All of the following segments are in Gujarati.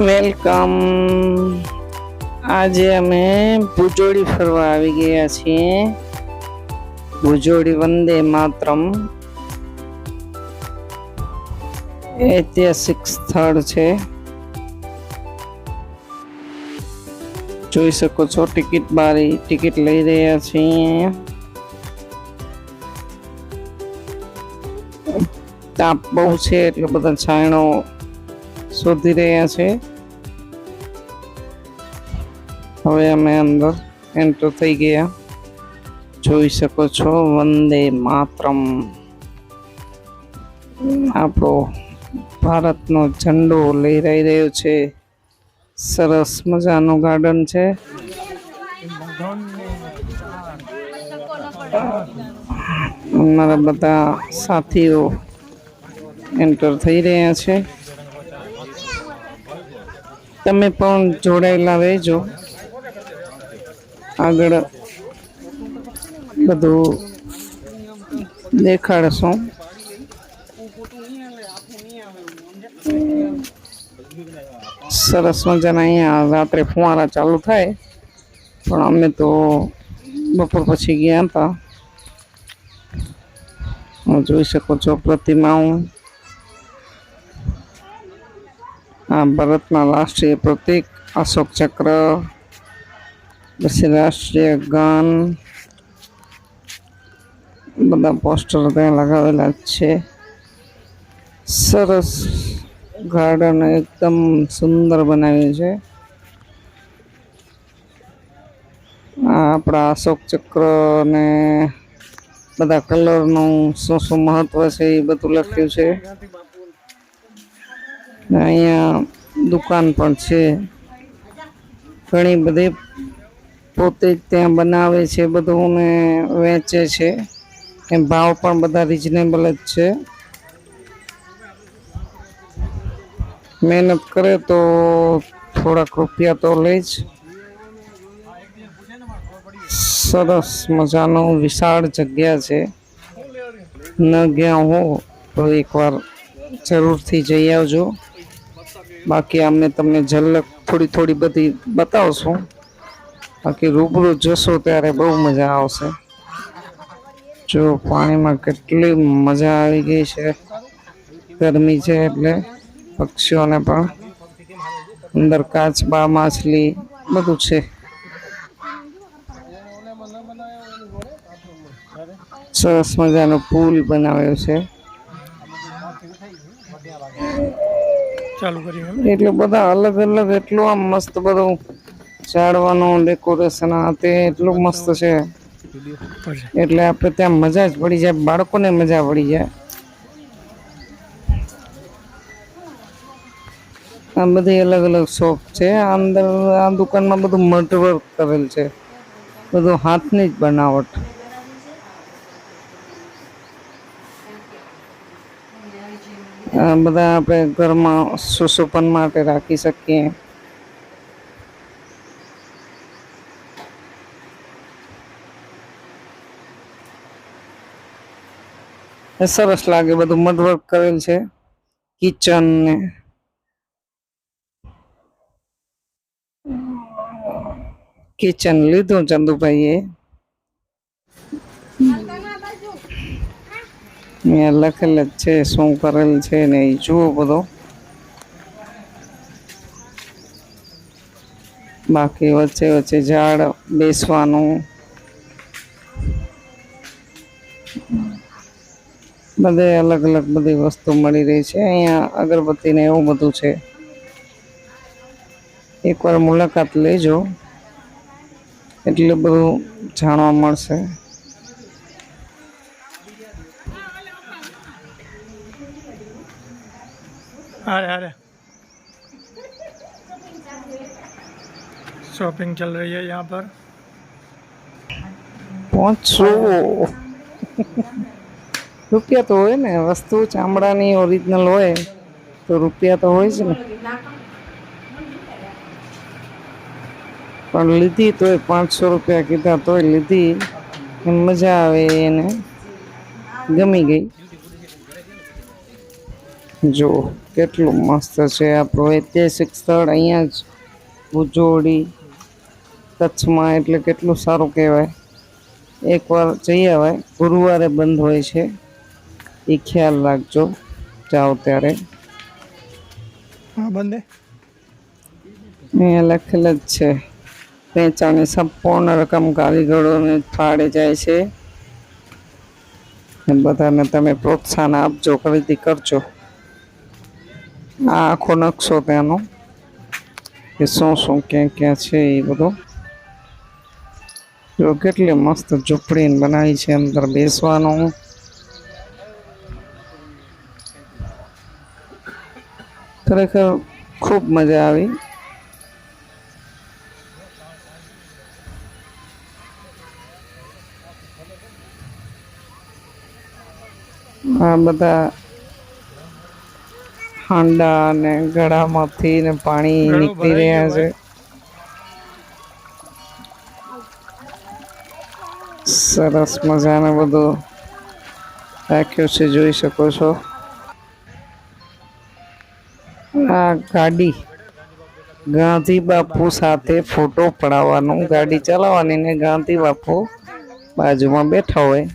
વેલકમ. આજે અમે ભુજોડી ફરવા આવી ગયા છીએ. ભુજોડી વંદે માતરમ. ઐતિહાસિક સ્થળ છે. જોઈ શકો છો, ટિકિટ બારી, ટિકિટ લઈ રહ્યા છીએ. તાપ બહુ છે, એટલે બધા છાયણો શોધી રહ્યા છે. હવે અમે અંદર એન્ટર થઈ ગયા. જોઈ શકો છો, વંદે માતરમ. આપણો ભારતનો ઝંડો લહેરાઈ રહ્યો છે. સરસ મજાનું ગાર્ડન છે. અમારા બધા સાથીઓ એન્ટર થઈ રહ્યા છે. તમે પણ જોડાયેલા રહેજો. આગળ બધું દેખાડશું. સરસ મજાના અહીંયા રાત્રે ફુવારા ચાલુ થાય. પણ અમે તો બપોર પછી ગયા હતા. હું જોઈ શકો છો પ્રતિમાઓ આ ભારતના રાષ્ટ્રીય પ્રતીક અશોક ચક્ર, પછી રાષ્ટ્રીય ગાન, બધા પોસ્ટર ત્યાં લગાવેલા છે. સરસ ગાર્ડન એકદમ સુંદર બનાવ્યું છે. આપણા અશોક ચક્ર ને બધા કલરનું શું શું મહત્વ છે એ બધું લખ્યું છે. અહીંયા દુકાન પણ છે. ઘણી બધી પોતે જ ત્યાં બનાવે છે, બધું ને વેચે છે. એમ ભાવ પણ બધા રિઝનેબલ જ છે. મહેનત કરે તો થોડાક રૂપિયા તો લે જ. સરસ મજાનો વિશાળ જગ્યા છે. ન ગયા હો તો એકવાર જરૂરથી જઈ આવજો. બાકી અમે તમને ઝલક થોડી થોડી બધી બતાવશું. બાકી રૂબરૂ જશો ત્યારે બહુ મજા આવશે. જો પાણીમાં કેટલી મજા આવી ગઈ છે. ગરમી છે એટલે પક્ષીઓને પણ અંદર કાચબા માછલી બધું છે. સરસ મજાનો પુલ બનાવ્યો છે. ચાલુ કરી એટલે બધા અલગ અલગ, એટલું આમ મસ્ત બધું ઝાડવાનું ડેકોરેશન તે એટલું મસ્ત છે. એટલે આપણે ત્યાં મજા જ પડી જાય, બાળકોને મજા પડી જાય. આ બધી અલગ અલગ શોપ છે. અંદર, આ દુકાનમાં બધું મટવર્ક કરેલ છે. બધું હાથની જ બનાવટ. બધા આપણે ઘરમાં સુશોભન માટે રાખી શકીએ. સરસ લાગે બધું મધવર્ક કરેલ છે કિચન ને. કિચન લીધું ચંદુભાઈએ. અહીંયા લખેલ જ છે, શું કરેલ છે ને એ જુઓ બધો. બાકી વચ્ચે વચ્ચે ઝાડ બેસવાનું. બધે અલગ અલગ બધી વસ્તુ મળી રહી છે. અહીંયા અગરબત્તી ને એવું બધું છે. એકવાર મુલાકાત લેજો. એટલે બધું જાણવા મળશે. अरे अरे शॉपिंग चल रही है यहाँ पर પાંચસો રૂપિયા તો હોય ને વસ્તુ ચામડાની ઓરિજિનલ હોય તો રૂપિયા તો હોય જ ને પણ લીધી તોય પાંચસો રૂપિયા કીધા તોય લીધી એમ મજા આવે એને ગમી ગઈ જો કેટલું મસ્ત છે આપણું ઐતિહાસિક સ્થળ અહીંયા જ ભુજોડી કચ્છમાં એટલે કેટલું સારું કહેવાય. એકવાર જઈ આવે ગુરુવારે બંધ હોય છે. એ ખ્યાલ રાખજો જાઓ ત્યારે. અહીંયા લખેલ જ છે. વેચાણની સંપૂર્ણ રકમ કારીગરોને ફાળે જાય છે. બધાને તમે પ્રોત્સાહન આપજો ખરીદી કરજો. આ આખો નકશો ત્યાંનો કે શું શું, ક્યાં ક્યાં છે એ બધું. જો કેટલી મસ્ત ઝૂંપડીને બનાવી છે અંદર બેસવાનું. ખરેખર ખૂબ મજા આવી. આ બધા હાંડા ને ગળામાંથી ને પાણી નીકળી રહ્યા છે સરસ મજાનું બધું રાખ્યું છે જોઈ શકો છો. આ ગાડી ગાંધી બાપુ સાથે ફોટો પડાવવાનું ગાડી ચલાવવાની ને ગાંધી બાપુ બાજુમાં બેઠા હોય.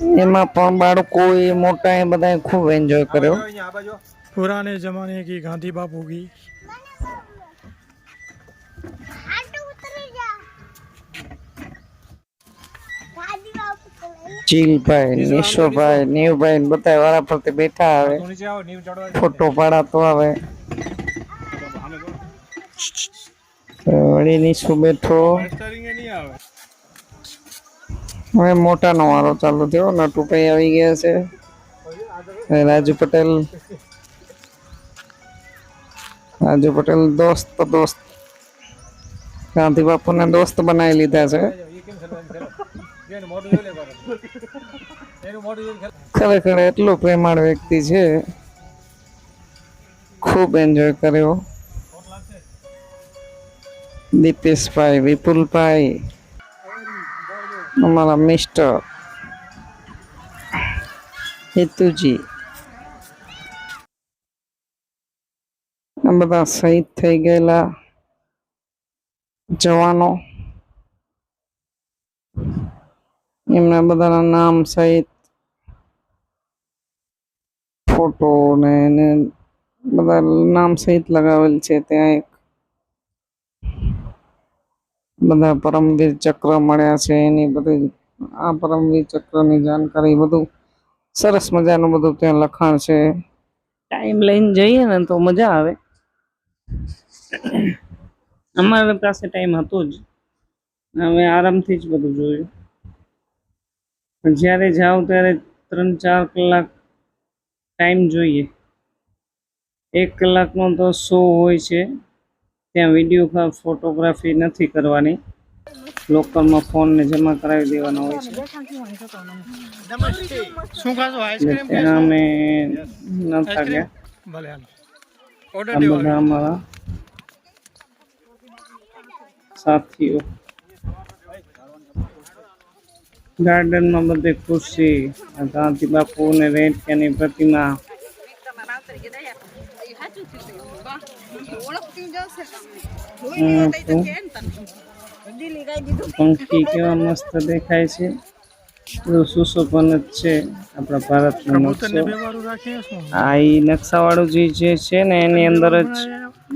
એમાં પણ બાળકો એ મોટા એ બધાએ ખૂબ એન્જોય કર્યો. પુરાને જમાને કી ગાંધી બાપુ કી ચીલભાઈ નિશોભાઈ નીવભાઈ બધા વારા ફરતે બેઠા આવે. ફોટો પાડાતો આવે. વળી નીશું બેઠો. હવે મોટાનો વારો ચાલુ થયો નટુભાઈ આવી ગયા છે. રાજુ પટેલ. રાજુ પટેલ દોસ્ત દોસ્ત. ગાંધી બાપુને દોસ્ત બનાવી લીધા છે. ખરેખર એટલો પ્રેમાળ વ્યક્તિ છે. ખૂબ એન્જોય કર્યો. દીપેશભાઈ, વિપુલભાઈ. અમારા મિસ્ટર હેતુજી. બધા શહીદ થઈ ગયેલા જવાનો. એમના બધાના નામ સહિત ફોટો ને એને બધા નામ સહિત લગાવેલ છે ત્યાં એક બધા પરમવીર ચક્ર મળ્યા છે, એની બધી આ પરમવીર ચક્રની જાણકારી બધું સરસ મજાનું બધું ત્યાં લખાણ છે. ટાઈમ લઈને જઈએ ને તો મજા આવે. અમારે પાસે ટાઈમ હતો જ. હવે આરામથી જ બધું જોયું. જ્યારે જાઓ ત્યારે ત્રણ ચાર કલાક ટાઈમ જોઈએ. એક કલાકનો તો શો હોય છે. ત્યાં વીડિયો ફોટોગ્રાફી નથી કરવાની. લોકરમાં ફોનને જમા કરાવી દેવાનો હોય છે. શું ખાશો? એટલે આઈસ્ક્રીમ ત્યાં અમે નતા ગયા ભલે હાલો. ઓર્ડર આ દેવાનો બધા અમારા સાથીઓ. ગાર્ડનમાં બધે ખુરશી આ ગાંધી બાપુ ને રેટની પ્રતિમા. હમ, તો પંખી કેવા મસ્ત દેખાય છે બધું સુશોભન જ છે આપણા ભારતનો આ એ નકશાવાળું જે છે ને એની અંદર જ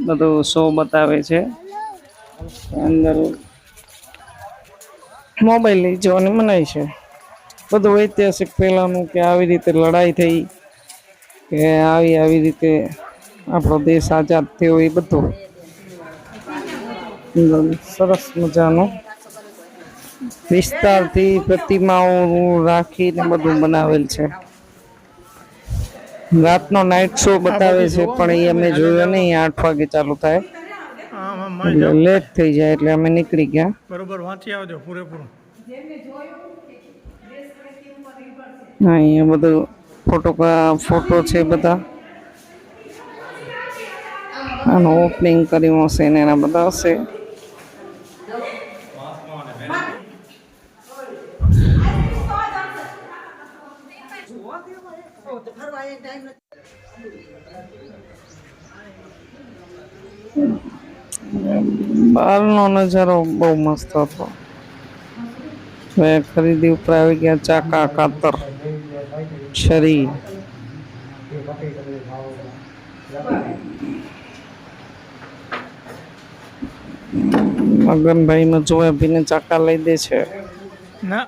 બધું શો બતાવે છે અંદર મોબાઈલ લઈ જવાની મનાય છે બધું ઐતિહાસિક પહેલાંનું કે આવી રીતે લડાઈ થઈ કે આવી આવી રીતે આપણો દેશ આઝાદ થયો એ બધું. સરસ મજાનું વિસ્તારથી પ્રતિમાઓ રાખીને બધું બનાવેલ છે. રાતનો નાઇટ શો બતાવે છે પણ એ અમે જોયો નહીં આઠ વાગે ચાલુ થાય. લેટ થઈ જાય એટલે અમે નીકળી ગયા. બરોબર વાંચી આવજો પૂરેપૂરું. હા અહીંયા બધું ફોટો ફોટો છે બધા. આનું ઓપનિંગ કર્યું હશે ને એના બધા હશે. બહારનો નજારો બહુ મસ્ત હતો. મેં ખરીદી ઉપર આવી ગયા ચાકા, કાતર, છરી. મગનભાઈ નો જોયા ભીને ચાકા લઈ દે છે. ના.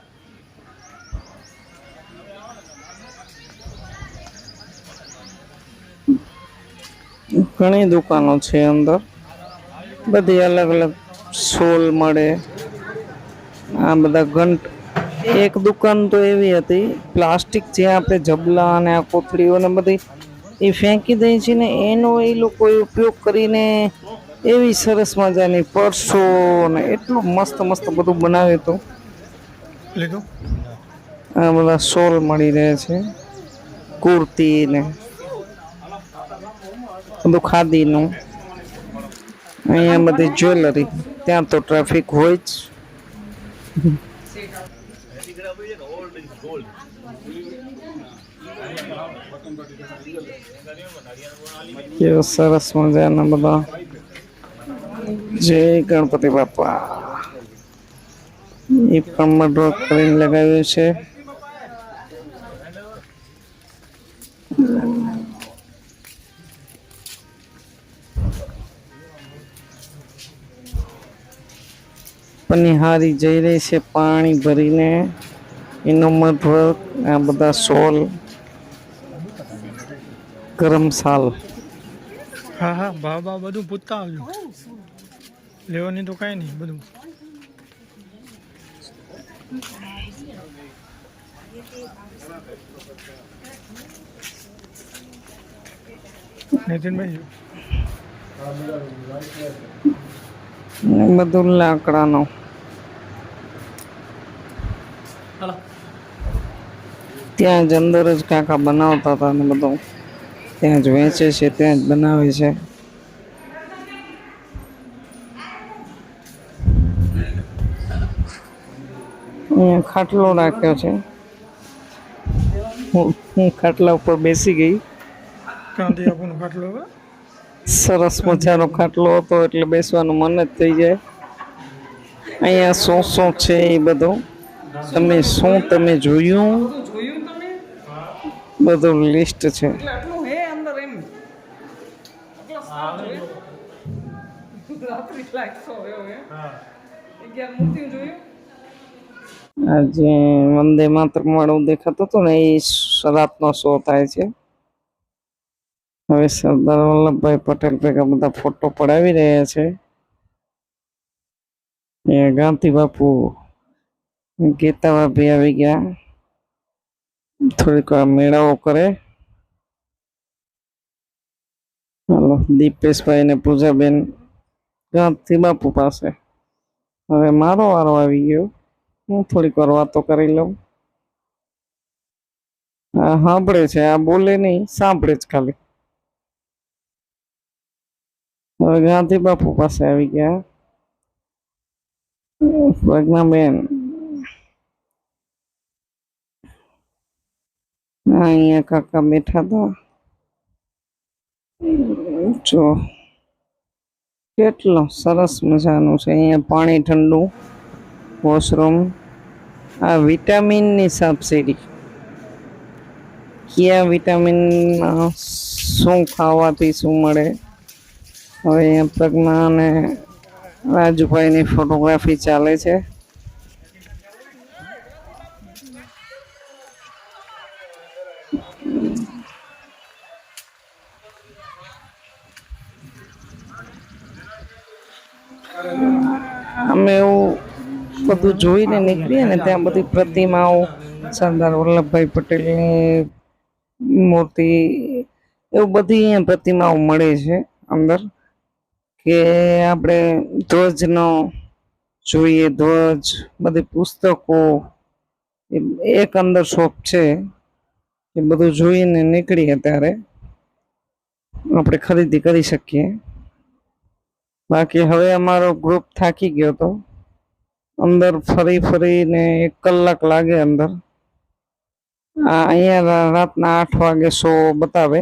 ઘણી દુકાનો છે અંદર. બધી અલગ અલગ સોલ મળે. આ બધા ઘંટ. એક દુકાન તો એવી હતી પ્લાસ્ટિક જે આપણે જબલા અને આ કોથળીઓ ને બધી એ ફેંકી દે છે ને એનો એ લોકો ઉપયોગ કરીને એવી સરસ મજાની પર્સો ને એટલું મસ્ત મસ્ત બધું બનાવ્યું હતું. લીધું? આ બધા સોલ મળી રહે છે. કુર્તી ને બધું ખાદીનું. અહીંયા બધી જ્વેલરી. ત્યાં તો ટ્રાફિક હોય જ. કેવો સરસ મજાના બધા. જય ગણપતિ બાપા. એ પણ ડ્રો કરીને લગાવ્યું છે. પનિહારી જઈ રહી છે પાણી ભરીને. એનો મધવર્ક આ બધા સોલ, ગરમ સાલ. હા હા ભાવ બધું પૂછતા આવજો. લેવાની તો કાંઈ નહીં બધું. નીતિનભાઈ? ને બધું લાકડાનો. ત્યાં જ અંદર જ કાકા બનાવતા હતા ને બધું. ત્યાં જ વેચે છે ત્યાં જ બનાવે છે. અહીંયા ખાટલો રાખ્યો છે. હું હું ખાટલા ઉપર બેસી ગઈ. ખાટલો સરસ મજાનો ખાટલો હતો એટલે બેસવાનું મન જ થઈ જાય. અહીંયા શું શું છે એ બધું? તમે શું તમે જોયું? બધું લિસ્ટ છે. આ જે વંદે માતરમ વાળું દેખાતું હતું ને, એ રાતનો શો થાય છે. હવે સરદાર વલ્લભભાઈ પટેલ ભેગા બધા ફોટો પડાવી રહ્યા છે. એ ગાંધી બાપુ ગીતા ભાભી આવી ગયા. થોડીક વાર મેળાઓ કરે. હાલો, દીપેશભાઈ ને પૂજાબેન ગાંધી બાપુ પાસે. હવે મારો વારો આવી ગયો. હું થોડીક વાર વાતો કરી લઉં. સાંભળે છે, આ બોલે નહીં, સાંભળે જ ખાલી. હવે ગાંધી બાપુ પાસે આવી ગયા. પ્રજ્ઞાબેન અહીંયા કાકા બેઠા હતા. જો, કેટલો સરસ મજાનું છે, અહીંયા પાણી ઠંડુ. વોશરૂમ આ વિટામિનની સબસિડી કયા વિટામિન શું ખાવાથી શું મળે? હવે અહીંયા પ્રજ્ઞા અને રાજુભાઈની ફોટોગ્રાફી ચાલે છે. અમે એવું બધું જોઈને નીકળીએ ને ત્યાં બધી પ્રતિમાઓ, સરદાર વલ્લભભાઈ પટેલની મૂર્તિ, એવું બધી અહીંયા પ્રતિમાઓ મળે છે અંદર કે આપણે ધ્વજનો જોઈએ, ધ્વજ, બધી પુસ્તકો, એક અંદર શોપ છે એ બધું જોઈને નીકળીએ ત્યારે આપણે ખરીદી કરી શકીએ. બાકી હવે અમારો ગ્રુપ થાકી ગયો હતો અંદર ફરી ફરીને એક કલાક લાગે અંદર. અહીંયા રાતના આઠ વાગે શો બતાવે.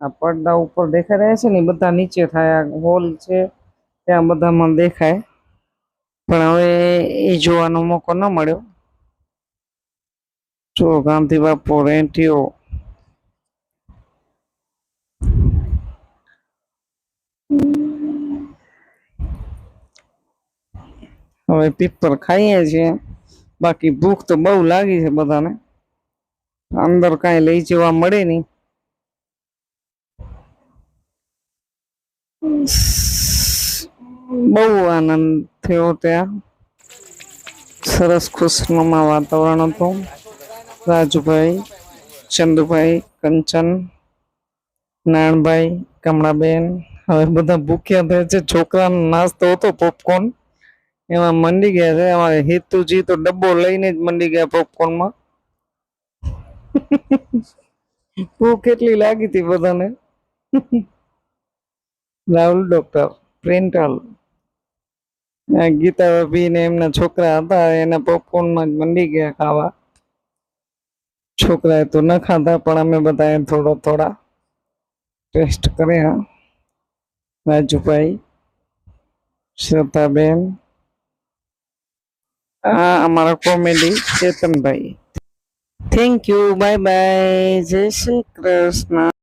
આ પડદા ઉપર દેખાઈ રહ્યા છે ને બધા નીચે થાય. હોલ છે, ત્યાં બધામાં દેખાય. પણ હવે એ જોવાનો મોકો ન મળ્યો. જો ગાંધી બાપુ રેંટીઓ હવે પીપર ખાઈએ છીએ. બાકી ભૂખ તો બહુ લાગી છે બધાને. અંદર કાંઈ લઈ જવા મળે નહીં. બહુ આનંદ થયો ત્યાં. સરસ ખુશનુમા વાતાવરણ હતું. રાજુભાઈ, ચંદુભાઈ, કંચન નાણભાઈ કમળાબેન. હવે બધા ભૂખ્યા થયા છે. છોકરાનો નાસ્તો હતો પોપકોર્ન એમાં મંડી ગયા છે અમારે હેતુજી તો ડબ્બો લઈને જ મંડી ગયા પોપકોર્નમાં ભૂખ કેટલી લાગી હતી બધાને? રાહુલ ડોક્ટર પ્રિન્ટલ. ગીતા ભાભી ને એમના છોકરા હતા, એના પોપકોર્નમાં જ મંડી ગયા ખાવા. છોકરાએ તો ન ખાધા, પણ અમે બધાએ થોડો થોડા ટેસ્ટ કર્યા. રાજુભાઈ, શ્રદ્ધાબેન આ અમારા comedy Chetanbhai. Thank you bye bye જય શ્રી કૃષ્ણ.